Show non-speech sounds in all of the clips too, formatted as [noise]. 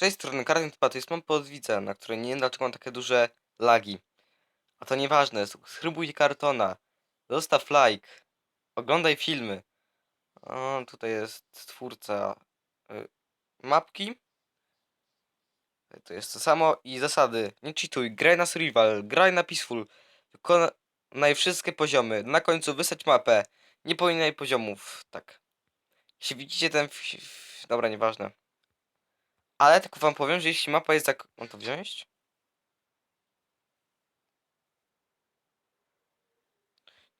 tej strony Karten jest mam podwidzę, na której nie wiem dlaczego mam takie duże lagi. A to nieważne, subskrybuj kartona, zostaw like, oglądaj filmy. O, tutaj jest twórca y, mapki. To jest to samo i zasady. Nie cheatuj, graj na survival, graj na peaceful. Wykonaj wszystkie poziomy. Na końcu wysać mapę. Nie pominaj poziomów. Tak. Jeśli widzicie ten... Dobra, nieważne. Ale tylko wam powiem, że jeśli mapa jest tak... Mam to wziąć?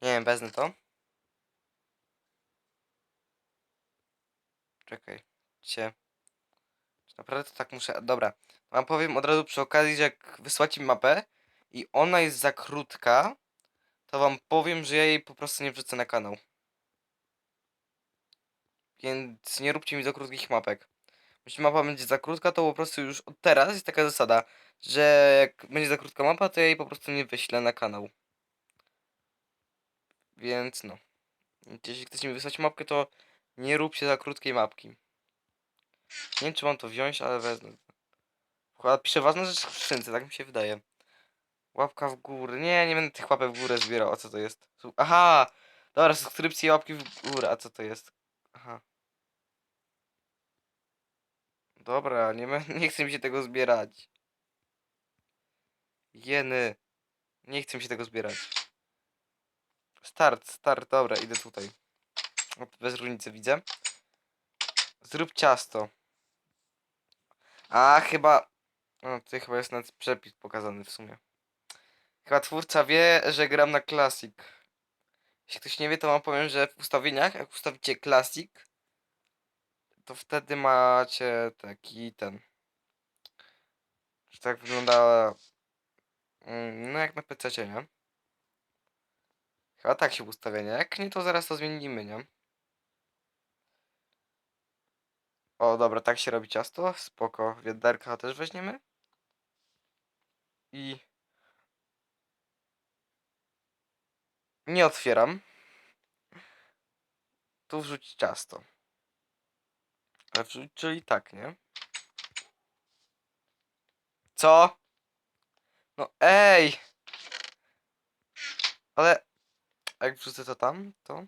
Nie wiem, wezmę to. Czekaj. Cie. Czy naprawdę to tak muszę... Dobra. Wam powiem od razu przy okazji, że jak wysłacie mapę i ona jest za krótka, to wam powiem, że ja jej po prostu nie wrzucę na kanał. Więc nie róbcie mi za krótkich mapek. Jeśli mapa będzie za krótka, to po prostu już od teraz jest taka zasada, że jak będzie za krótka mapa, to ja jej po prostu nie wyślę na kanał. Więc no. Jeśli chcecie mi wysłać mapkę, to nie róbcie za krótkiej mapki. Nie wiem, czy mam to wziąć, ale wezmę. Piszę ważne rzeczy w skrzynce, tak mi się wydaje. Łapka w górę. Nie, nie będę tych łapek w górę zbierał. A co to jest? Aha! Dobra, subskrypcje i łapki w górę. A co to jest? Aha. Dobra, nie, bę- [laughs] nie chcę mi się tego zbierać. Jeny. Nie chcę mi się tego zbierać. Start, start, dobra, idę tutaj. Bez różnicy widzę. Zrób ciasto. A, chyba... O, tutaj chyba jest nawet przepis pokazany w sumie. Chyba twórca wie, że gram na Classic. Jeśli ktoś nie wie, to wam powiem, że w ustawieniach, jak ustawicie Classic, to wtedy macie taki ten. Że tak wygląda. mm, No jak na PC, nie? Chyba tak się ustawia, nie? Jak nie, to zaraz to zmienimy, nie? O, dobra, tak się robi ciasto. Spoko. Wiaderka też weźmiemy. I... Nie otwieram. Tu wrzuć ciasto. Ale wrzuć, czyli tak, nie? Co? No ej! Ale... Jak wrzucę to tam, to...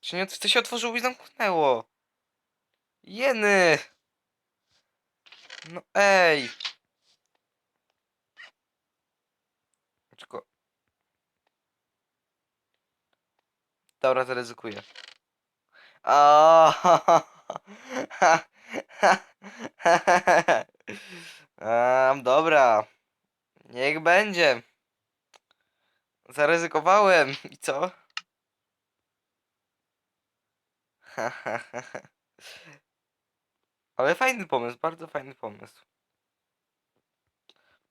Czy nie, to się otworzyło i zamknęło. Jeny! No ej! Tylko... Dobra, to ryzykuję. A, [laughs] dobra. Niech będzie. Zaryzykowałem. I co? [laughs] Ale fajny pomysł, bardzo fajny pomysł.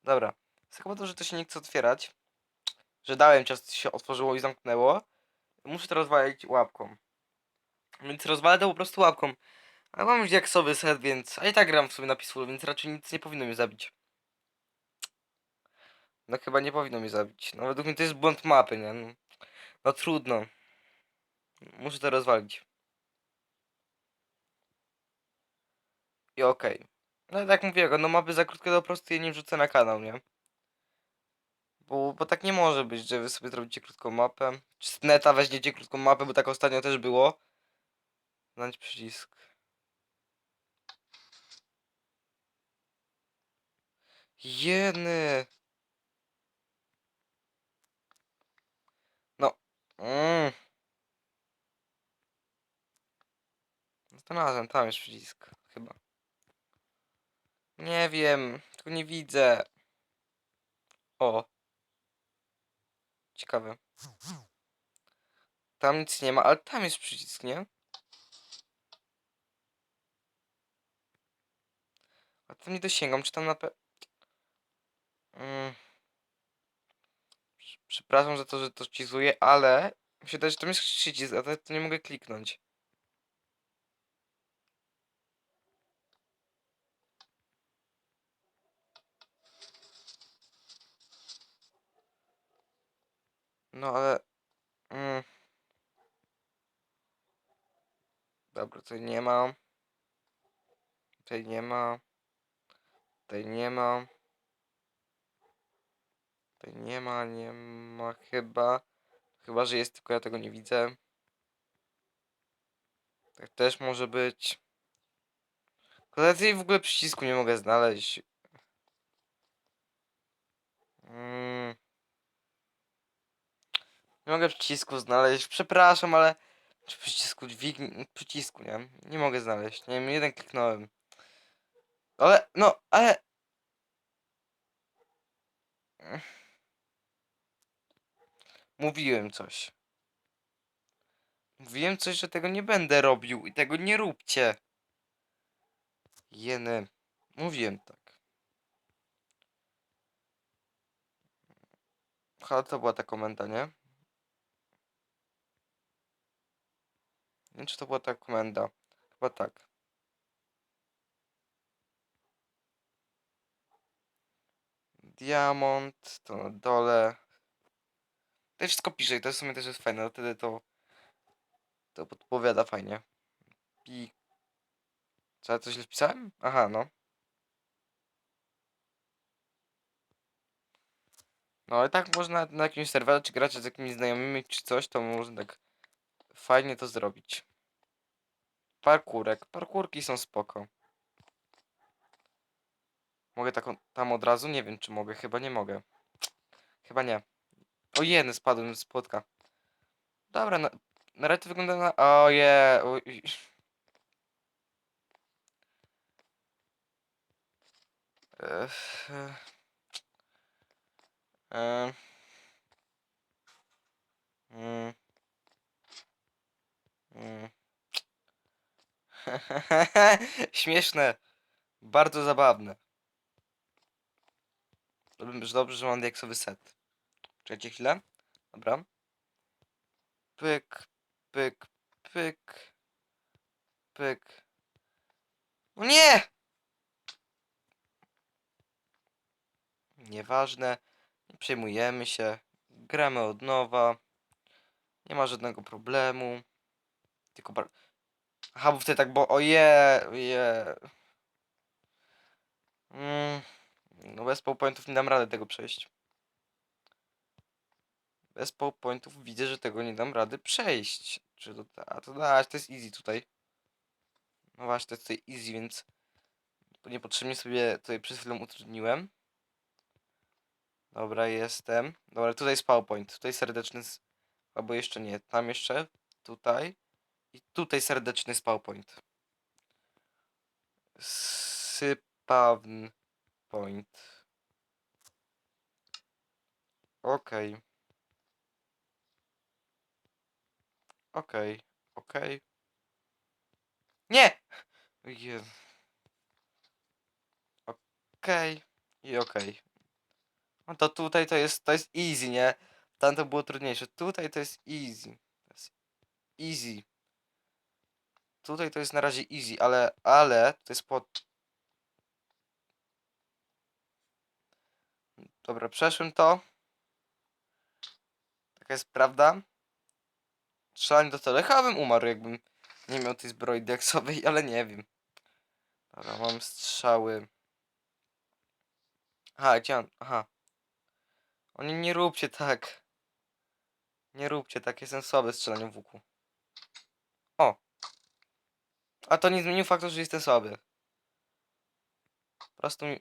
Dobra. Jest chyba to, że to się nie chce otwierać. Że dałem ciasto się otworzyło i zamknęło. Muszę to rozwalić łapką. Więc rozwalę to po prostu łapką. Ale mam już jaksowy set, więc... A i tak gram w sobie na Peaceful, więc raczej nic nie powinno mnie zabić. No chyba nie powinno mnie zabić. No według mnie to jest błąd mapy, nie? No, no trudno. Muszę to rozwalić. I okej. No tak jak mówiłem, no mapy za krótkie to po prostu je nie wrzucę na kanał, nie? Bo, bo tak nie może być, że wy sobie zrobicie krótką mapę. Czy z neta weźmiecie krótką mapę, bo tak ostatnio też było. Znać przycisk. Jeny. No. Mm. Znalazłem, tam jest przycisk. Chyba. Nie wiem. Tylko nie widzę. O. Ciekawe. Tam nic nie ma, ale tam jest przycisk, nie? A tam nie dosięgam, czy tam na pe... Mm. Prze- Przepraszam za to, że to ścizuję, ale... Mi się że tam jest przycisk, a to nie mogę kliknąć. No ale... Mm. Dobra, tutaj nie ma. Tutaj nie ma. Tutaj nie ma. Tutaj nie ma, nie ma chyba. Chyba, że jest, tylko ja tego nie widzę. Tak też może być. Tutaj w ogóle przycisku nie mogę znaleźć. Mm. Nie mogę przycisku znaleźć. Przepraszam, ale. Czy przycisku dźwigni. Przycisku, nie? Nie mogę znaleźć. Nie wiem, jeden kliknąłem. Ale, no, ale. Mówiłem coś. Mówiłem coś, że tego nie będę robił i tego nie róbcie. Jeny. Mówiłem tak. Ale to była ta komenda, nie? Nie wiem, czy to była ta komenda. Chyba tak. Diamond, to na dole. To wszystko pisze i to w sumie też jest fajne, wtedy to to podpowiada fajnie. Pi... Co, ja coś źle wpisałem? Aha, no. No ale tak można na jakimś serwerze, czy gracie z jakimiś znajomymi, czy coś, to można tak fajnie to zrobić. Parkurek. Parkurki są spoko. Mogę taką tam od razu? Nie wiem, czy mogę. Chyba nie mogę. Chyba nie. O jeny, spadłem z płotka. Dobra, na, na razie to wygląda na... Oje... oj. Ech, e. Em. Mm. [laughs] Śmieszne. Bardzo zabawne. Dobrze, dobrze, że mam diaksowy set. Czekajcie chwilę. Dobra. Pyk, pyk, pyk. Pyk. No nie! Nieważne. Nie przejmujemy się. Gramy od nowa. Nie ma żadnego problemu. Tylko bar... Aha, bo wtedy tak, bo oje, oje. Mm, no bez powerpointów nie dam rady tego przejść. Bez powerpointów widzę, że tego nie dam rady przejść. Czy to, a to dać, to jest easy tutaj. No właśnie, to jest tutaj easy, więc niepotrzebnie sobie tutaj przed chwilą utrudniłem. Dobra, jestem. Dobra, tutaj jest PowerPoint. Tutaj serdeczny. Albo jeszcze nie. Tam jeszcze. Tutaj. I tutaj serdeczny z PowerPoint. Sypawn point. Okej. Okej. Okej. Nie! Je. Okej. I okej. No to tutaj to jest, to jest easy, nie? Tam to było trudniejsze. Tutaj to jest easy. To jest easy. Tutaj to jest na razie easy, ale, ale to jest pod... Dobra, przeszłem to. Taka jest prawda. Strzelanie do celu. Chyba bym umarł, jakbym nie miał tej zbroi deksowej, [laughs] ale nie wiem. Dobra, mam strzały. Aha, gdzie on? Aha. Oni nie róbcie tak. Nie róbcie tak, jestem słaby w strzelaniu w łuku. O! A to nie zmienił faktu, że jestem słaby. Po prostu mi...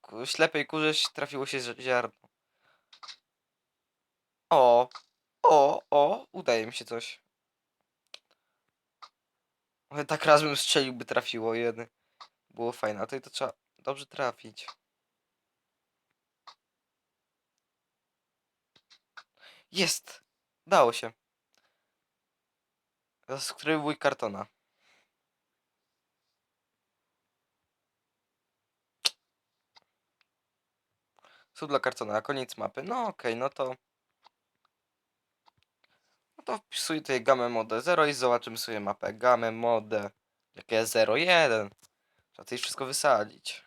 ku- ślepej kurze trafiło się zi- ziarno. O! O! O! Udaje mi się coś. Ale tak raz bym strzelił, by trafiło jeden. Było fajne, a tutaj to trzeba dobrze trafić. Jest! Dało się. Zasubskrybuj kartona. Sub dla kartona, koniec mapy. No okej, no to... No to wpisuję tutaj gamę mode 0 i zobaczymy sobie mapę. Gamę mode. Jakie jest 01. Trzeba tutaj wszystko wysadzić.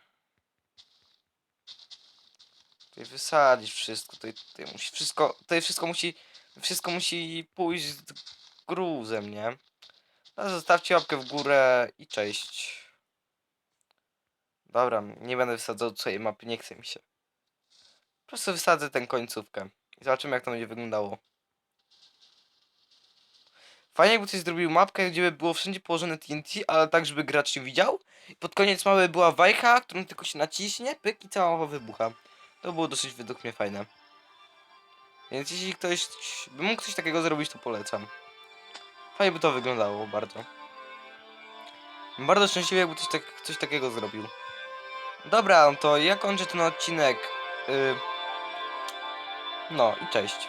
Tutaj wysadzić wszystko. Tutaj, tutaj musi wszystko. Tutaj wszystko musi. Wszystko musi pójść z gruzem, nie? No, zostawcie łapkę w górę i cześć. Dobra, nie będę wsadzał swojej mapy, nie chce mi się. Prostu wsadzę tę końcówkę. I zobaczymy jak to będzie wyglądało. Fajnie jakby ktoś zrobił mapkę, gdzie by było wszędzie położone TNT, ale tak, żeby gracz nie widział. I pod koniec mapy była wajcha, którą tylko się naciśnie, pyk i cała mapa wybucha. To było dosyć według mnie fajne. Więc jeśli ktoś by mógł coś takiego zrobić, to polecam. Fajnie by to wyglądało bardzo. Bardzo szczęśliwy, jakby ktoś, tak, coś takiego zrobił. Dobra, to ja kończę ten odcinek. Yy... No i cześć.